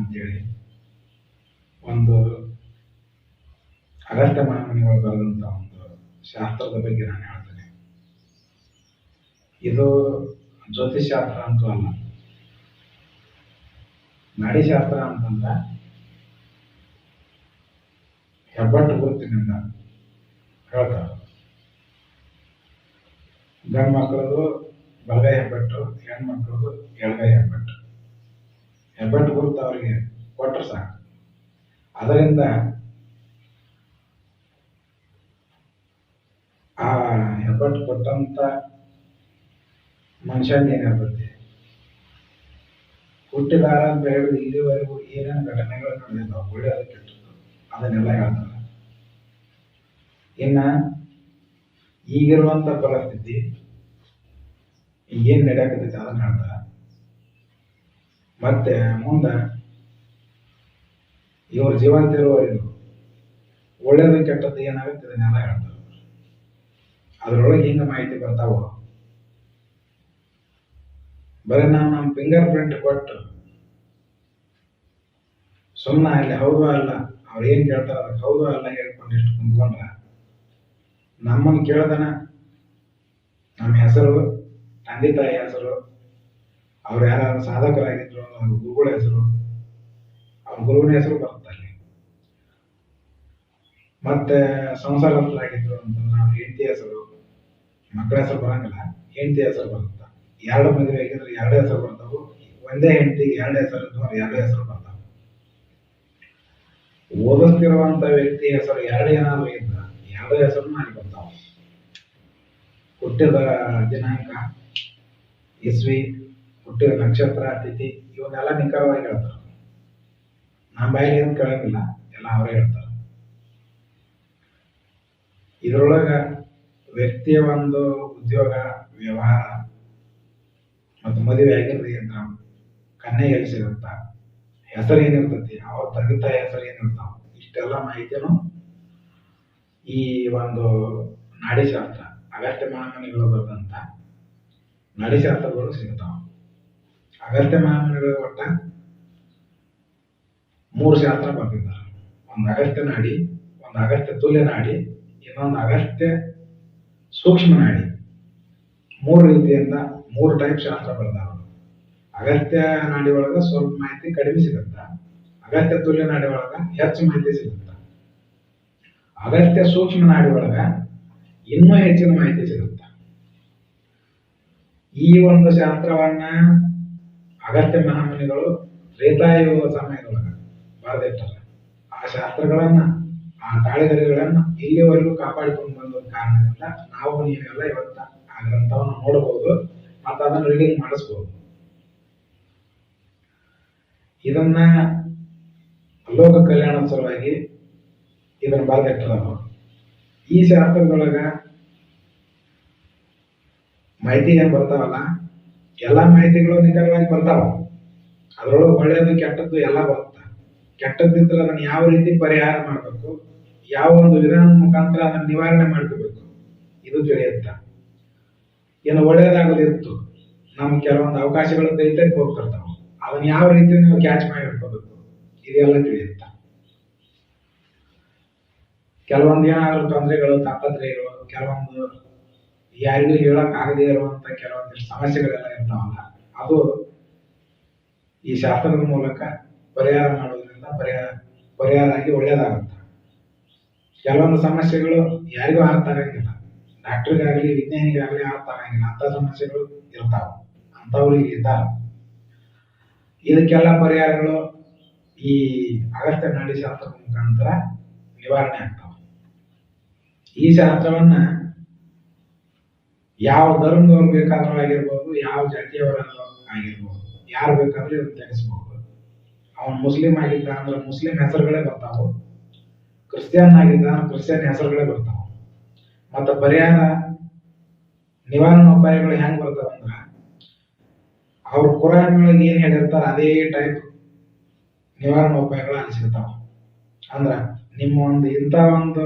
ಅಂತೇಳಿ ಒಂದು ಅಗಸ್ತ ಮಹಾಮುನಿಗಳು ಬರೆದಂಥ ಒಂದು ಶಾಸ್ತ್ರದ ಬಗ್ಗೆ ನಾನು ಹೇಳ್ತೇನೆ. ಇದು ಜ್ಯೋತಿಷಾಸ್ತ್ರ ಅಂತೂ ಅಲ್ಲ. ನಾಡಿಶಾಸ್ತ್ರ ಅಂತಂದ್ರೆ ಹೆಬ್ಬಟ್ಟು ಗುರುತಿನಿಂದ ಹೇಳ್ತಾರೆ. ಗಂಡು ಮಕ್ಕಳದು ಬಲಗೈ ಹೆಬ್ಬಟ್ಟು ಹೆಣ್ಮಕ್ಳದು ಎಡಗೈ ಹೆಬ್ಬಟ್ಟು. ಹೆಬ್ಬಟ್ಟು ಗುರುತು ಅವರಿಗೆ ಕೊಟ್ಟರೆ ಸಾಕು. ಅದರಿಂದ ಆ ಹೆಬ್ಬೆಟ್ಟು ಕೊಟ್ಟಂತ ಮನುಷ್ಯನ ಏನಾಗುತ್ತೆ ಹುಟ್ಟಿದಾರ ಅಂತ ಹೇಳಿದ್ರೆ ಇಲ್ಲಿವರೆಗೂ ಏನೇನು ಘಟನೆಗಳು ನಡೆದಿದ್ದಾವೆ ಒಳ್ಳೆಯದು ಕೆಟ್ಟದ್ದು ಅದನ್ನೆಲ್ಲ ಹೇಳ್ತಾರೆ. ಇನ್ನ ಈಗಿರುವಂತ ಪರಿಸ್ಥಿತಿ, ಏನ್ ನಡೆಯಕತ್ತೈತಿ ಅದನ್ನ ಹೇಳ್ತಾರ. ಮತ್ತೆ ಮುಂದೆ ಇವ್ರ ಜೀವಂತ ಇರುವವರೆಗೂ ಒಳ್ಳೇದು ಕೆಟ್ಟದ್ದು ಏನಾಗುತ್ತೆ ಇದನ್ನೆಲ್ಲ ಹೇಳ್ತಾರೆ. ಅದ್ರೊಳಗೆ ಹಿಂಗೆ ಮಾಹಿತಿ ಬರ್ತಾವ? ಬರೀ ನಾವು ನಮ್ಮ ಫಿಂಗರ್ ಪ್ರಿಂಟ್ ಕೊಟ್ಟು ಸುಮ್ಮನೆ ಅಲ್ಲಿ ಹೌದು ಅಲ್ಲ, ಅವ್ರು ಏನು ಕೇಳ್ತಾರೆ ಅದಕ್ಕೆ ಹೌದು ಅಲ್ಲ ಹೇಳ್ಕೊಂಡು ಇಷ್ಟು ಕುಂತ್ಕೊಂಡ್ರೆ ನಮ್ಮನ್ನು ಕೇಳ್ದನ? ನಮ್ಮ ಹೆಸರು, ತಂದೆ ತಾಯಿ ಹೆಸರು ಅವ್ರು ಯಾರು ಸಾಧಕರಾಗಿದ್ರು ಅವ್ರ ಗುರುಗಳ ಹೆಸರು, ಅವ್ರ ಗುರುವಿನ ಹೆಸರು ಬರುತ್ತೆ ಅಲ್ಲಿ. ಮತ್ತೆ ಸಂಸಾರಸ್ಥರಾಗಿದ್ರು ಅಂತಂದ್ರೆ ಅವ್ರ ಹೆಂಡತಿ ಹೆಸರು, ಮಕ್ಕಳ ಹೆಸರು ಬರಂಗಿಲ್ಲ. ಹೆಂಡತಿ ಹೆಸರು ಬರುತ್ತೆ? ಎರಡು ಮದುವೆ ಆಗಿದ್ರೆ ಎರಡು ಹೆಸರು ಬರ್ತಾವು. ಒಂದೇ ಹೆಂಡತಿಗೆ ಎರಡು ಹೆಸರು ಇದ್ದು ಎರಡು ಹೆಸರು ಬರ್ತಾವೆ. ಓದುತ್ತಿರುವಂತ ವ್ಯಕ್ತಿ ಹೆಸರು ಎರಡು ಏನಾದ್ರು ಇದ್ದ ಎರಡು ಹೆಸರು ಅಲ್ಲಿ ಬರ್ತಾವ ಹುಟ್ಟಿದ ದಿನಾಂಕ, ಇಸ್ವಿ ಹುಟ್ಟಿದ ನಕ್ಷತ್ರ ತಿಥಿ ಇವನ್ನೆಲ್ಲ ನಿಖರವಾಗಿ ಹೇಳ್ತಾರೆ. ನಮ್ಮ ಬಾಯಿಗೆ ಏನು ಕೇಳಂಗಿಲ್ಲ, ಎಲ್ಲ ಅವರೇ ಹೇಳ್ತಾರೆ. ಇದರೊಳಗೆ ವ್ಯಕ್ತಿಯ ಒಂದು ಉದ್ಯೋಗ, ವ್ಯವಹಾರ ಮತ್ತು ಮದುವೆ ಆಗಿರೋದು ಅಂತ ಕನ್ನೆ ಎಲ್ಲಿ ಸಿಗುತ್ತ. ಹೆಸರು ಏನಿರ್ತೈತಿ, ಅವ್ರ ತಂದೆ ತಾಯಿ ಹೆಸರು ಏನಿರ್ತಾವ, ಇಷ್ಟೆಲ್ಲ ಮಾಹಿತಿನೂ ಈ ಒಂದು ನಾಡಿಶಾಸ್ತ್ರ ಅಗತ್ಯ ಮಹಾಮನಿಗಳು ಬರೆದಂತ ನಾಡಿಶಾಸ್ತ್ರಗಳು ಸಿಗ್ತಾವ. ಅಗತ್ಯ ಮಹಾಮುನಿಗಳು ಒಟ್ಟ ಮೂರು ಶಾಸ್ತ್ರ ಬರ್ತಿದ್ದಾರೆ ಒಂದು ಅಗತ್ಯ ನಾಡಿ, ಒಂದು ಅಗತ್ಯ ತುಲ್ಯ ನಾಡಿ, ಇನ್ನೊಂದು ಅಗತ್ಯ ಸೂಕ್ಷ್ಮ ನಾಡಿ. ಮೂರು ರೀತಿಯಿಂದ ಮೂರು ಟೈಪ್ ಶಾಸ್ತ್ರ ಬರ್ತಾವ ಅಗತ್ಯ ನಾಡಿ ಒಳಗ ಸ್ವಲ್ಪ ಮಾಹಿತಿ ಕಡಿಮೆ ಸಿಗುತ್ತ. ಅಗತ್ಯ ತುಲ್ಯ ನಾಡಿ ಒಳಗ ಹೆಚ್ಚು ಮಾಹಿತಿ ಸಿಗುತ್ತ. ಅಗತ್ಯ ಸೂಕ್ಷ್ಮ ನಾಡಿ ಒಳಗ ಇನ್ನೂ ಹೆಚ್ಚಿನ ಮಾಹಿತಿ ಸಿಗುತ್ತ. ಈ ಒಂದು ಶಾಸ್ತ್ರವನ್ನ ಅಗತ್ಯ ಮಹಾಮುನಿಗಳು ತ್ರೇತಾಯುಗ ಸಮಯದೊಳಗೆ ಬರೆದಿಟ್ಟಾರ. ಆ ಶಾಸ್ತ್ರಗಳನ್ನ, ಆ ತಾಳೆಗರಿಗಳನ್ನ ಇಲ್ಲಿವರೆಗೂ ಕಾಪಾಡಿಕೊಂಡು ಬಂದ ಕಾರಣದಿಂದ ನಾವು ನೀವೆಲ್ಲ ಇವತ್ತ ಆ ಗ್ರಂಥವನ್ನು ನೋಡಬಹುದು ಮತ್ತು ಅದನ್ನು ರೀಡಿಂಗ್ ಮಾಡಿಸ್ಬೋದು. ಇದನ್ನ ಲೋಕ ಕಲ್ಯಾಣ ಸಲುವಾಗಿ ಇದನ್ನು ಬರೆದಿಟ್ಟರು ಈ ಶಾಸ್ತ್ರದೊಳಗ ಮಾಹಿತಿ ಏನು ಬರ್ತಾವಲ್ಲ? ಎಲ್ಲಾ ಮಾಹಿತಿಗಳು ನಿಖರವಾಗಿ ಬರ್ತಾವ. ಅದರೊಳಗೆ ಒಳ್ಳೇದು, ಕೆಟ್ಟದ್ದು ಎಲ್ಲ ಬರುತ್ತೆ. ಕೆಟ್ಟದ್ದಿದ್ರೆ ಅದನ್ನು ಯಾವ ರೀತಿ ಪರಿಹಾರ ಮಾಡಬೇಕು? ಯಾವ ಒಂದು ವಿಧಾನದ ಮುಖಾಂತರ ಅದನ್ನ ನಿವಾರಣೆ ಮಾಡ್ಕೋಬೇಕು? ಇದು ತಿಳಿಯುತ್ತ. ಏನು ಒಳ್ಳೇದಾಗೋದಿತ್ತು ನಮ್ಗೆ ಕೆಲವೊಂದು ಅವಕಾಶಗಳು ಕೈತಕ್ಕೆ ಹೋಗ್ತಿರ್ತಾವ. ಅದನ್ನ ಯಾವ ರೀತಿ ನೀವು ಕ್ಯಾಚ್ ಮಾಡಿ ಇಟ್ಕೋಬೇಕು ಇದೆಲ್ಲ ತಿಳಿಯುತ್ತ. ಕೆಲವೊಂದು ಏನಾದ್ರು ತೊಂದರೆಗಳು, ತಾಪತ್ರಯಗಳು, ಕೆಲವೊಂದು ಯಾರಿಗೂ ಹೇಳಕ್ ಆಗದೇ ಇರುವಂತ ಕೆಲವೊಂದಿಷ್ಟು ಸಮಸ್ಯೆಗಳೆಲ್ಲ ಇರ್ತಾವಲ್ಲ, ಅದು ಈ ಶಾಸ್ತ್ರದ ಮೂಲಕ ಪರಿಹಾರ ಮಾಡೋದ್ರಿಂದ ಪರಿಹಾರ ಪರಿಹಾರ ಆಗಿ ಒಳ್ಳೇದಾಗುತ್ತೆ. ಕೆಲವೊಂದು ಸಮಸ್ಯೆಗಳು ಯಾರಿಗೂ ಅರ್ಥ ಆಗಂಗಿಲ್ಲ. ಡಾಕ್ಟರ್ಗಾಗಲಿ, ವಿಜ್ಞಾನಿಗಾಗಲಿ ಅರ್ಥ ಆಗಂಗಿಲ್ಲ. ಅಂತ ಸಮಸ್ಯೆಗಳು ಇರ್ತಾವ. ಅಂಥವ್ರಿಗೆ ಇದ್ದಾವೆ ಇದಕ್ಕೆಲ್ಲ ಪರಿಹಾರಗಳು ಈ ಅಗತ್ಯ ನಾಡಿ ಶಾಸ್ತ್ರದ ಮುಖಾಂತರ ನಿವಾರಣೆ ಆಗ್ತಾವ. ಈ ಶಾಸ್ತ್ರವನ್ನ ಯಾವ ಧರ್ಮದವ್ರು ಬೇಕಾದ್ರೂ ಆಗಿರ್ಬೋದು, ಯಾವ ಜಾತಿಯವರ ಆಗಿರ್ಬೋದು, ಯಾರು ಬೇಕಾದ್ರೂ ಇದನ್ನ ತೆಗೆಸ್ಬೋದು ಅವನು ಮುಸ್ಲಿಂ ಆಗಿದ್ದ ಅಂದ್ರೆ ಮುಸ್ಲಿಂ ಹೆಸರುಗಳೇ ಬರ್ತಾವು. ಕ್ರಿಶ್ಚಿಯನ್ ಆಗಿದ್ದ ಅಂದ್ರೆ ಕ್ರಿಸ್ಟಿಯನ್ ಹೆಸರುಗಳೇ ಬರ್ತಾವ. ಮತ್ತ ಪರ್ಯಾಯ ನಿವಾರಣಾ ಉಪಾಯಗಳು ಹೆಂಗ್ ಬರ್ತಾವ ಅಂದ್ರ, ಅವ್ರ ಕುರಾನ್ಗಳಿಗೆ ಏನ್ ಹೇಳಿರ್ತಾರ ಅದೇ ಟೈಪ್ ನಿವಾರಣಾ ಉಪಾಯಗಳು ಅಲ್ಲಿ ಅಂದ್ರ ನಿಮ್ಮ ಒಂದು ಇಂಥ ಒಂದು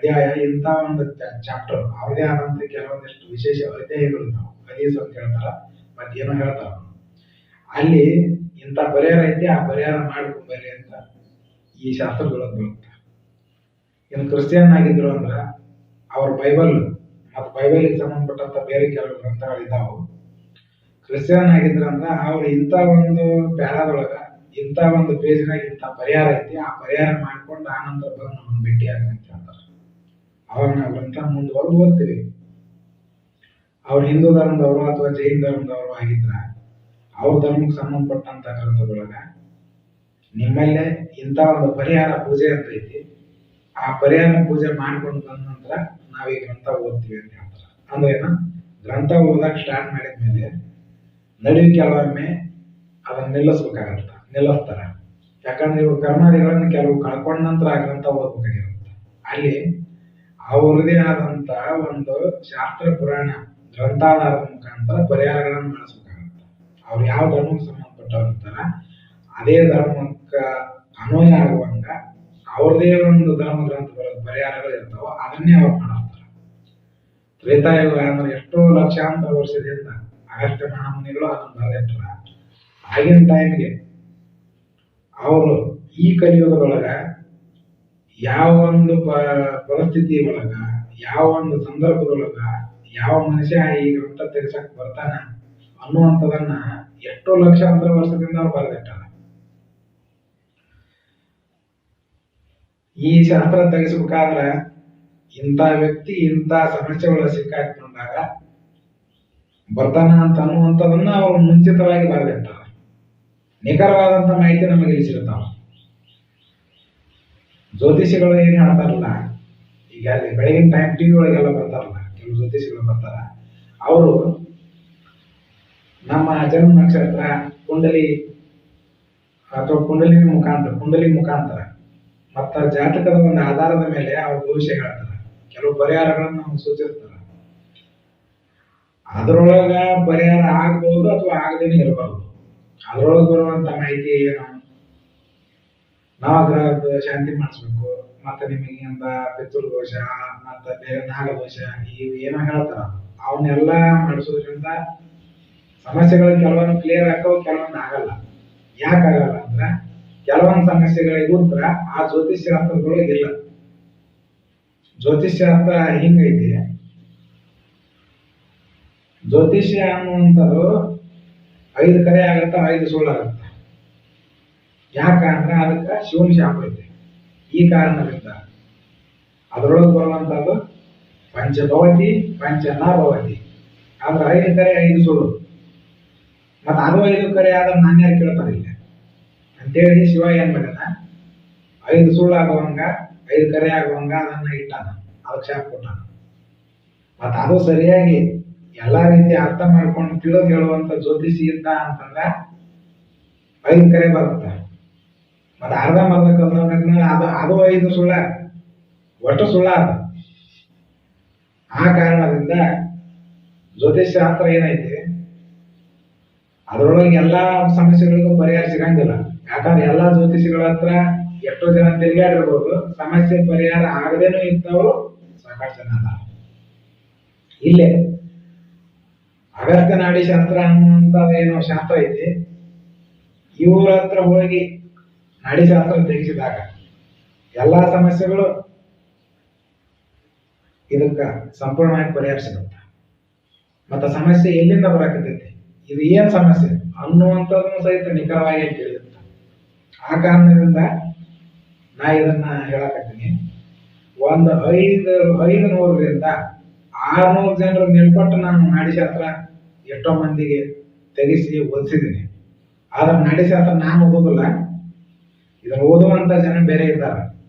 ಅಧ್ಯಾಯ ಇಂಥ ಒಂದು ಚಾಪ್ಟರ್ ಅವ್ರದೇ ಆದಂತ ಕೆಲವೊಂದಿಷ್ಟು ವಿಶೇಷ ಅಧ್ಯಾಯಗಳು ನಾವು ಹದೀಸ್ ಅಂತ ಹೇಳ್ತಾರ, ಮತ್ತೇನೋ ಹೇಳ್ತಾರ ಅಲ್ಲಿ ಇಂಥ ಪರಿಹಾರ ಐತಿ, ಆ ಪರಿಹಾರ ಮಾಡ್ಕೊಂಬರ್ರಿ ಅಂತ ಈ ಶಾಸ್ತ್ರದೊಳಗೆ ಬರುತ್ತೆ. ಇನ್ನು ಕ್ರಿಶ್ಚಿಯನ್ ಆಗಿದ್ರು ಅಂದ್ರ ಅವ್ರ ಬೈಬಲ್, ಮತ್ತು ಬೈಬಲ್ಗೆ ಸಂಬಂಧಪಟ್ಟಂತ ಬೇರೆ ಕೆಲವು ಗ್ರಂಥಗಳಿದ್ದಾವೆ ಕ್ರಿಶ್ಚಿಯನ್ ಆಗಿದ್ರು ಅಂದ್ರೆ ಅವ್ರು ಇಂಥ ಒಂದು ಪ್ಯಾರಾದೊಳಗ, ಇಂಥ ಒಂದು ಪೇಜ್ನಾಗ ಇಂಥ ಪರಿಹಾರ ಐತಿ, ಆ ಪರಿಹಾರ ಮಾಡ್ಕೊಂಡು ಆನಂತರ ಬಂದು ನಮ್ಮನ್ನು ಭೇಟಿ ಆಗ ಅಂತ ಹೇಳ್ತಾರೆ ಅವಾಗ ನಾವು ಗ್ರಂಥ ಮುಂದುವರೆದು ಓದ್ತೀವಿ ಅವ್ರು ಹಿಂದೂ ಧರ್ಮದವರು ಅಥವಾ ಜೈನ್ ಧರ್ಮದವರು ಆಗಿದ್ರ, ಅವ್ರ ಧರ್ಮಕ್ಕೆ ಸಂಬಂಧಪಟ್ಟಂತ ಗ್ರಂಥದೊಳಗ ನಿಮ್ಮಲ್ಲೇ ಇಂಥ ಒಂದು ಪರಿಹಾರ ಪೂಜೆ ಅಂತ ಐತಿ. ಆ ಪರಿಹಾರ ಪೂಜೆ ಮಾಡ್ಕೊಂಡು ಬಂದ ನಂತರ ನಾವ್ ಈ ಗ್ರಂಥ ಓದ್ತೀವಿ ಅಂತ ಹೇಳ್ತಾರೆ. ಅಂದ್ರೆ ಏನ? ಗ್ರಂಥ ಓದಕ್ ಸ್ಟಾರ್ಟ್ ಮಾಡಿದ ಮೇಲೆ ನಡೀ ಕೆಲವೊಮ್ಮೆ ಅದನ್ನ ನಿಲ್ಲಿಸ್ಬೇಕಾಗತ್ತ, ನಿಲ್ಲಿಸ್ತಾರ. ಯಾಕಂದ್ರೆ ಇವ್ರು ಕರ್ಮಾದಿಗಳನ್ನ ಕೆಲವು ಕಳ್ಕೊಂಡ ನಂತರ ಆ ಗ್ರಂಥ ಓದ್ಬೇಕಾಗಿರುತ್ತೆ. ಅಲ್ಲಿ ಅವ್ರದೇ ಆದಂತ ಒಂದು ಶಾಸ್ತ್ರ ಪುರಾಣ, ಗ್ರಂಥಾಲಯದ ಮುಖಾಂತರ ಪರಿಹಾರಗಳನ್ನು ಮಾಡಿಸ್ಬೇಕಾಗತ್ತೆ. ಅವ್ರು ಯಾವ ಧರ್ಮಕ್ಕೆ ಸಂಬಂಧಪಟ್ಟವ್ರ ಅದೇ ಧರ್ಮಕ್ಕ ಅನ್ವಯ ಆಗುವಂಗ ಅವ್ರದೇ ಒಂದು ಧರ್ಮ ಗ್ರಂಥ ಪರಿಹಾರಗಳು ಇರ್ತಾವ, ಅದನ್ನೇ ಅವ್ರು ಮಾಡಿರ್ತಾರೆ ತ್ರೇತಾಯುಗ ಅಂದ್ರೆ ಎಷ್ಟೋ ಲಕ್ಷಾಂತರ ವರ್ಷದಿಂದ ಅಗಸ್ತ್ಯ ಮಹಾಮುನಿಗಳು ಅದನ್ನ ಬರೆದಿಟ್ಟಾರ ಆಗಿನ ಟೈಮ್ಗೆ ಅವರು ಈ ಕಲಿಯುಗದೊಳಗ ಯಾವ ಒಂದು ಪ, ಪರಿಸ್ಥಿತಿ ಒಳಗ, ಯಾವ ಒಂದು ಸಂದರ್ಭದೊಳಗ, ಯಾವ ಮನುಷ್ಯ ಈ ಗ್ರಂಥ ತೆಗೆಸಕ್ ಬರ್ತಾನ ಅನ್ನುವಂಥದನ್ನ ಎಷ್ಟೋ ಲಕ್ಷಾಂತರ ವರ್ಷದಿಂದ ಅವ್ರು ಬರೆದಿಟ್ಟಾರ. ಈ ಶಾಸ್ತ್ರ ತೆಗೆಸ್ಬೇಕಾದ್ರ ಇಂಥ ವ್ಯಕ್ತಿ ಇಂಥ ಸಮಸ್ಯೆಗಳ ಸಿಕ್ಕಾಕೊಂಡಾಗ ಬರ್ತಾನ ಅಂತ ಅನ್ನುವಂಥದನ್ನ ಅವ್ರು ಮುಂಚಿತವಾಗಿ ಬರೆದಿಟ್ಟಾರ. ನಿಖರವಾದಂಥ ಮಾಹಿತಿ ನಮಗೆ ಇಲ್ಲಿ ಸಿಗ್ತಾವ ಜ್ಯೋತಿಷಿಗಳು ಏನು ಹೇಳ್ತಾರಲ್ಲ, ಈಗ ಅಲ್ಲಿ ಬೆಳಗಿನ ಟೈಮ್ ಟಿವಿ ಒಳಗೆಲ್ಲ ಬರ್ತಾರಲ್ಲ, ಕೆಲವು ಜ್ಯೋತಿಷಿಗಳು ಬರ್ತಾರ, ಅವರು ನಮ್ಮ ಜನ್ಮ ನಕ್ಷತ್ರ ಕುಂಡಲಿ ಅಥವಾ ಕುಂಡಲಿ ಮುಖಾಂತರ ಕುಂಡಲಿ ಮುಖಾಂತರ, ಮತ್ತ ಜಾತಕದ ಒಂದು ಆಧಾರದ ಮೇಲೆ ಅವ್ರ ಭವಿಷ್ಯ ಹೇಳ್ತಾರ. ಕೆಲವು ಪರಿಹಾರಗಳನ್ನು ನಮ್ಗೆ ಸೂಚಿಸ್ತಾರ. ಅದರೊಳಗ ಪರಿಹಾರ ಆಗ್ಬಹುದು ಅಥವಾ ಆಗದೇನೆ ಇರಬಹುದು ಅದರೊಳಗೆ ಬರುವಂತ ಮಾಹಿತಿ ನವಗ್ರಹದ ಶಾಂತಿ ಮಾಡಿಸ್ಬೇಕು, ಮತ್ತೆ ನಿಮಗೆ ಅಂತ ಪಿತೃ ದೋಷ, ಮತ್ತೆ ಬೇರೆ ನಾಗದೋಷ ಇವು ಏನೋ ಹೇಳ್ತಾರ. ಅವನ್ನೆಲ್ಲ ಮಾಡಿಸೋದ್ರಿಂದ ಸಮಸ್ಯೆಗಳು ಕೆಲವೊಂದು ಕ್ಲಿಯರ್ ಆಗೋ ಕೆಲವೊಂದು ಆಗಲ್ಲ. ಯಾಕಾಗಲ್ಲ ಅಂದ್ರ, ಕೆಲವೊಂದು ಸಮಸ್ಯೆಗಳಿಗೆ ಉತ್ತರ ಆ ಜ್ಯೋತಿಷ್ ಶಾಸ್ತ್ರಗಳು ಇಲ್ಲ. ಜ್ಯೋತಿಷ್ ಶಾಸ್ತ್ರ ಹಿಂಗೈತಿ. ಜ್ಯೋತಿಷ್ಯ ಅನ್ನುವಂಥದ್ದು ಐದು ಕರೆ ಆಗತ್ತ, ಐದು ಸುಳ್ಳು ಆಗತ್ತ ಅದಕ್ಕೆ ಅದಕ್ಕ ಶಿವನ ಶಾಪ ಐತೆ ಈ ಕಾರಣದಿಂದ ಅದರೊಳಗೆ ಬರುವಂತದ್ದು ಪಂಚಭವತಿ ಪಂಚ ಭವತಿ ಆದ್ರೆ ಐದು ಕರೆ, ಐದು ಸುಳ್ಳು. ಮತ್ತು ಅದು ಐದು ಕರೆ ಆದ್ರೆ ನಾನು ಯಾರು ಕೇಳ್ತಾರೆ ಇಲ್ಲ? ಅಂತೇಳಿ ಶಿವ ಏನ್ ಮಾಡ್ಯಾನ ಐದು ಸುಳ್ಳು ಆಗುವಂಗ, ಐದು ಕರೆ ಆಗುವಂಗ ಅದನ್ನ ಇಟ್ಟಾನ. ಅದಕ್ಕೆ ಶಾಪ ಕೊಟ್ಟಾನ. ಮತ್ತು ಅದು ಸರಿಯಾಗಿ ಎಲ್ಲಾ ರೀತಿ ಅರ್ಥ ಮಾಡ್ಕೊಂಡು ತಿಳಿದು ಹೇಳುವಂತ ಜ್ಯೋತಿಷಿ ಇದ್ದ ಅಂತಂದ್ರ ಐದು ಕರೆ ಬರುತ್ತೆ. ಮತ್ತ ಅರ್ಧ ಮರ್ಧ ಕಲ್ತವ್ರ ಅದು ಅದು ಐದು ಸುಳ್ಳ. ಒಟ್ಟು ಸುಳ್ಳ ಅದು. ಆ ಕಾರಣದಿಂದ ಜ್ಯೋತಿಷ್ಯ ಶಾಸ್ತ್ರ ಏನೈತಿ? ಅದರೊಳಗೆ ಎಲ್ಲಾ ಸಮಸ್ಯೆಗಳಿಗೂ ಪರಿಹಾರ ಸಿಗಂಗಿಲ್ಲ. ಯಾಕಂದ್ರೆ ಎಲ್ಲಾ ಜ್ಯೋತಿಷಿಗಳ ಹತ್ರ ಎಷ್ಟೋ ಜನ ತಿರುಗಾಡಿರ್ಬೋದು ಸಮಸ್ಯೆ ಪರಿಹಾರ ಆಗದೇನು ಇದ್ದವರು ಸಾಕಷ್ಟು ಜನ ಅದಾರ. ಇಲ್ಲೇ ಅಗಸ್ತ್ಯ ನಾಡಿ ಶಾಸ್ತ್ರ ಅನ್ನುವಂಥದ್ದು ಏನೋ ಶಾಸ್ತ್ರ ಐತಿ. ಇವರ ಹತ್ರ ಹೋಗಿ ನಾಡಿ ಶಾಸ್ತ್ರ ತೆಗೆಸಿದಾಗ ಎಲ್ಲಾ ಸಮಸ್ಯೆಗಳು ಇದಕ್ಕೆ ಸಂಪೂರ್ಣವಾಗಿ ಪರಿಹಾರ ಸಿಗುತ್ತೆ. ಮತ್ತ ಸಮಸ್ಯೆ ಎಲ್ಲಿಂದ ಬರಾಕತೈತಿ ಇದು ಏನು ಸಮಸ್ಯೆ? ಅನ್ನುವಂಥದ್ದನ್ನು ಸಹಿತ ನಿಖರವಾಗಿ ತಿಳಿಯುತ್ತೆ ಆ ಕಾರಣದಿಂದ ನಾ ಇದನ್ನ ಹೇಳಕತ್ತೀನಿ. ಒಂದು ಐದು ಐದು ನೂರರಿಂದ ಆರ್ನೂರು ಜನರ ಮೇಲ್ಪಟ್ಟು ನಾನು ನಾಡಿಶಾಸ್ತ್ರ ಎಷ್ಟೋ ಮಂದಿಗೆ ತೆಗೆಸಿ ಓದಿಸಿದ್ದೀನಿ ಆದ್ರೆ ನಾಡಿಶಾಸ್ತ್ರ ನಾನು ಓದೋದಿಲ್ಲ. ಇದನ್ನ ಓದುವಂತ ಜನ ಬೇರೆ ಇದ್ದಾರೆ.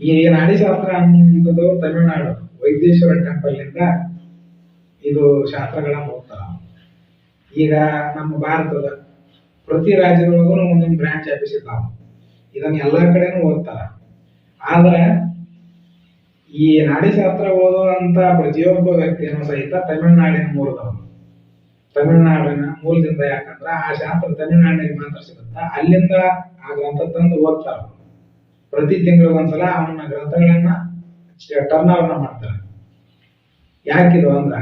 ಈ ನಾಡಿಶಾಸ್ತ್ರ ಅನ್ನುವಂಥದ್ದು ತಮಿಳುನಾಡು, ವೈದ್ಯೇಶ್ವರ ಟೆಂಪಲ್ ಇಂದ ಇದು ಶಾಸ್ತ್ರಗಳ ಓದ್ತಾರ ಈಗ ನಮ್ಮ ಭಾರತದ ಪ್ರತಿ ರಾಜ್ಯದೊಳಗೂ ಒಂದೊಂದು ಬ್ರಾಂಚ್ ಆಫೀಸ್ ಇದ್ದಾವೆ. ಇದನ್ನ ಎಲ್ಲಾ ಕಡೆನೂ ಓದ್ತಾರ. ಆದ್ರೆ ಈ ನಾಡಿಶಾಸ್ತ್ರ ಓದುವಂತ ಪ್ರತಿಯೊಬ್ಬ ವ್ಯಕ್ತಿಯನ್ನು ಸಹಿತ ತಮಿಳುನಾಡಿನ ಮೂಲದವನು. ತಮಿಳುನಾಡಿನ ಮೂಲದಿಂದ ಯಾಕಂದ್ರ ಆ ಶಾಸ್ತ್ರ ತಮಿಳುನಾಡಿನಲ್ಲಿ ಮಾತ್ರ ಸಿಗುತ್ತ ಅಲ್ಲಿಂದ ಆ ಗ್ರಂಥ ತಂದು ಓದ್ತಾರ ಪ್ರತಿ ತಿಂಗಳು ಒಂದ್ಸಲ ಅವನ ಗ್ರಂಥಗಳನ್ನ ಟರ್ನ್ ಓವರ್ ಮಾಡ್ತಾರೆ. ಯಾಕಿದು ಅಂದ್ರ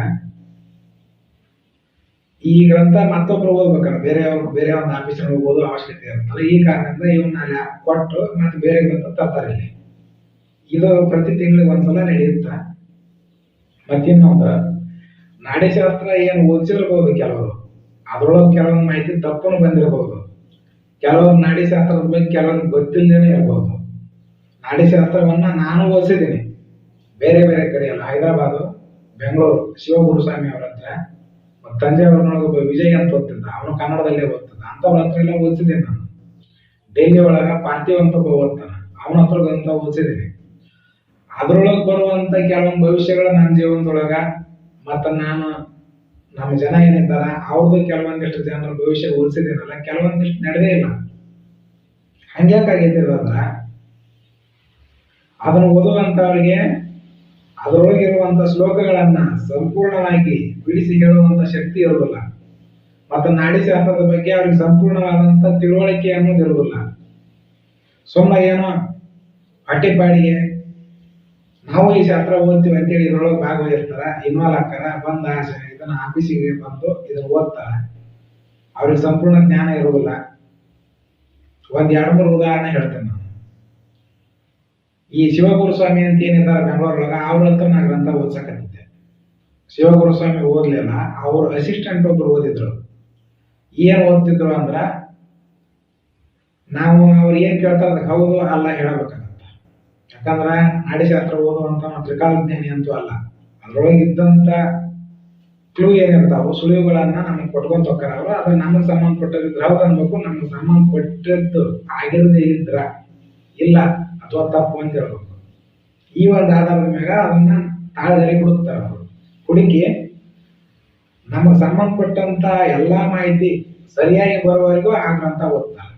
ಈ ಗ್ರಂಥ ಮತ್ತೊಬ್ರು ಓದ್ಬೇಕಲ್ಲ ಬೇರೆ ಬೇರೆ ಒಂದು ಆಫೀಸರ್ ಓದೋ ಅವಶ್ಯಕತೆ ಇರುತ್ತಲ್ಲ, ಈ ಕಾರಣದಿಂದ ಇವನ್ನ ಕೊಟ್ಟು ಮತ್ತೆ ಬೇರೆ ಗ್ರಂಥ ತರ್ತಾರೆ ಇಲ್ಲಿ. ಇದು ಪ್ರತಿ ತಿಂಗಳಿಗೆ ಒಂದ್ಸಲ ನಡೆಯುತ್ತ? ಮತ್ತಿನ್ನೊಂದು ನಾಡಿಶಾಸ್ತ್ರ ಏನು ಓದಿಸಿರ್ಬೋದು ಕೆಲವರು. ಅದರೊಳಗೆ ಕೆಲವೊಂದು ಮಾಹಿತಿ ತಪ್ಪನ್ನು ಬಂದಿರಬಹುದು ಕೆಲವರು ನಾಡಿಶಾಸ್ತ್ರದ ಬಗ್ಗೆ ಕೆಲವೊಂದು ಗೊತ್ತಿಲ್ಲದೇನೆ ಇರಬಹುದು ನಾಡಿಶಾಸ್ತ್ರವನ್ನ ನಾನು ಓದಿಸಿದ್ದೀನಿ. ಬೇರೆ ಬೇರೆ ಕಡೆ ಹೈದರಾಬಾದ್, ಬೆಂಗಳೂರು ಶಿವಗುರುಸ್ವಾಮಿ ಅವರ ಹತ್ರ. ತಂಜಾವೂರಿನೊಳಗೆ ವಿಜಯ್ ಅಂತ ಓದ್ತಿದ್ದ. ಅವನು ಕನ್ನಡದಲ್ಲೇ ಓದ್ತಿದ್ದ. ಅಂಥವ್ರ ಹತ್ರ ಎಲ್ಲ ಓದಿಸಿದ್ದೀನಿ ನಾನು. ಡೈಲಿ ಒಳಗೆ ಪಾರ್ಥಿವ್ ಅಂತ ಒಬ್ಬ ಓದ್ತಾನೆ. ಅವನ ಹತ್ರ ಅಂತ ಓದಿಸಿದ್ದೀನಿ. ಅದರೊಳಗೆ ಬರುವಂತ ಕೆಲವೊಂದು ಭವಿಷ್ಯಗಳು ನನ್ನ ಜೀವನದೊಳಗ ಮತ್ತ ನಾನು, ನಮ್ಮ ಜನ ಏನಿದ್ದಾರ ಅವ್ರದ್ದು ಕೆಲವೊಂದಿಷ್ಟು ಜನರ ಭವಿಷ್ಯ ಉಳಿಸಿದೇನಲ್ಲ ಕೆಲವೊಂದಿಷ್ಟು ನಡೆದೇ ಇಲ್ಲ. ಹಂಗ್ಯಾಕಾಗಿದ್ದಿರೋದ್ರ ಅದನ್ನು ಓದುವಂತವ್ರಿಗೆ ಅದರೊಳಗಿರುವಂತ ಶ್ಲೋಕಗಳನ್ನ ಸಂಪೂರ್ಣವಾಗಿ ಬಿಡಿಸಿ ಹೇಳುವಂತ ಶಕ್ತಿ ಇರುವುದಿಲ್ಲ. ಮತ್ತು ನಾಡಿಶಾಸ್ತ್ರದ ಬಗ್ಗೆ ಅವ್ರಿಗೆ ಸಂಪೂರ್ಣವಾದಂತ ತಿಳುವಳಿಕೆ ಅನ್ನೋದಿರುವುದಿಲ್ಲ. ಸುಮ್ಮ ಏನೋ ಹೊಟ್ಟೆಪಾಡಿಗೆ ನಾವು ಈ ಶಾಸ್ತ್ರ ಓದ್ತೀವಿ ಅಂತೇಳಿ ಇದ್ರೊಳಗೆ ಭಾಗವಹಿಸ್ತಾರ ಇನ್ವಾಲ್ ಆಗ್ತಾರ, ಬಂದ ಆಸೆ ಇದನ್ನ ಆಫೀಸಿಗೆ ಬಂದು ಇದನ್ನ ಓದ್ತಾರ. ಅವ್ರಿಗೆ ಸಂಪೂರ್ಣ ಜ್ಞಾನ ಇರುವುದಿಲ್ಲ. ಒಂದ್ ಎರಡು ಮೂರು ಉದಾಹರಣೆ ಹೇಳ್ತೇನೆ ನಾನು. ಈ ಶಿವಗುರು ಸ್ವಾಮಿ ಅಂತ ಏನಿದ್ದಾರೆ ಬೆಂಗಳೂರೊಳಗ ಹತ್ರ ನಾ ಗ್ರಂಥ ಓದ್ಸಕತ್ತಿದ್ದೆ. ಶಿವಗುರು ಸ್ವಾಮಿ ಓದ್ಲಿಲ್ಲ, ಅವ್ರ ಅಸಿಸ್ಟೆಂಟ್ ಒಬ್ರು ಓದಿದ್ರು. ಏನ್ ಓದ್ತಿದ್ರು ಅಂದ್ರ, ನಾವು ಅವ್ರು ಏನ್ ಕೇಳ್ತಾರ ಹೌದು ಅಲ್ಲ ಹೇಳಬೇಕಾಗತ್ತ ಯಾಕಂದ್ರ ನಾಡಿಶಾಸ್ತ್ರ ಓದುವಂತ ತ್ರಿಕಾಲಜ್ಞಾನಿ ಅಂತೂ ಅಲ್ಲ. ಅದ್ರೊಳಗೆ ಇದ್ದಂತ ಕ್ಲೂ ಏನಿರ್ತಾವೋ, ಸುಳಿವುಗಳನ್ನ ನಮಗೆ ಕೊಟ್ಕೊಂತ ಹೋಗ್ತಾರ ಅವ್ರು ಅದ್ರ ನಮಗೆ ಸಂಬಂಧಪಟ್ಟದ್ದು ಯಾವ್ದು ಅನ್ಬೇಕು, ನಮ್ಗೆ ಸಂಬಂಧಪಟ್ಟದ್ದು ಆಗಿರದೇ ಇದ್ರ ಇಲ್ಲ, ಅಥವಾ ತಪ್ಪು ಅಂತ ಹೇಳ್ಬೇಕು. ಈ ಒಂದು ಆಧಾರದ ಮ್ಯಾಗ ಅದನ್ನ ತಾಳದಲ್ಲಿ ಹುಡುಕ್ತಾರ ಅವರು. ಹುಡುಕಿ ನಮಗೆ ಸಂಬಂಧಪಟ್ಟಂತ ಎಲ್ಲಾ ಮಾಹಿತಿ ಸರಿಯಾಗಿ ಬರುವವರೆಗೂ ಆ ಗ್ರಂಥ ಓದ್ತಾರೆ.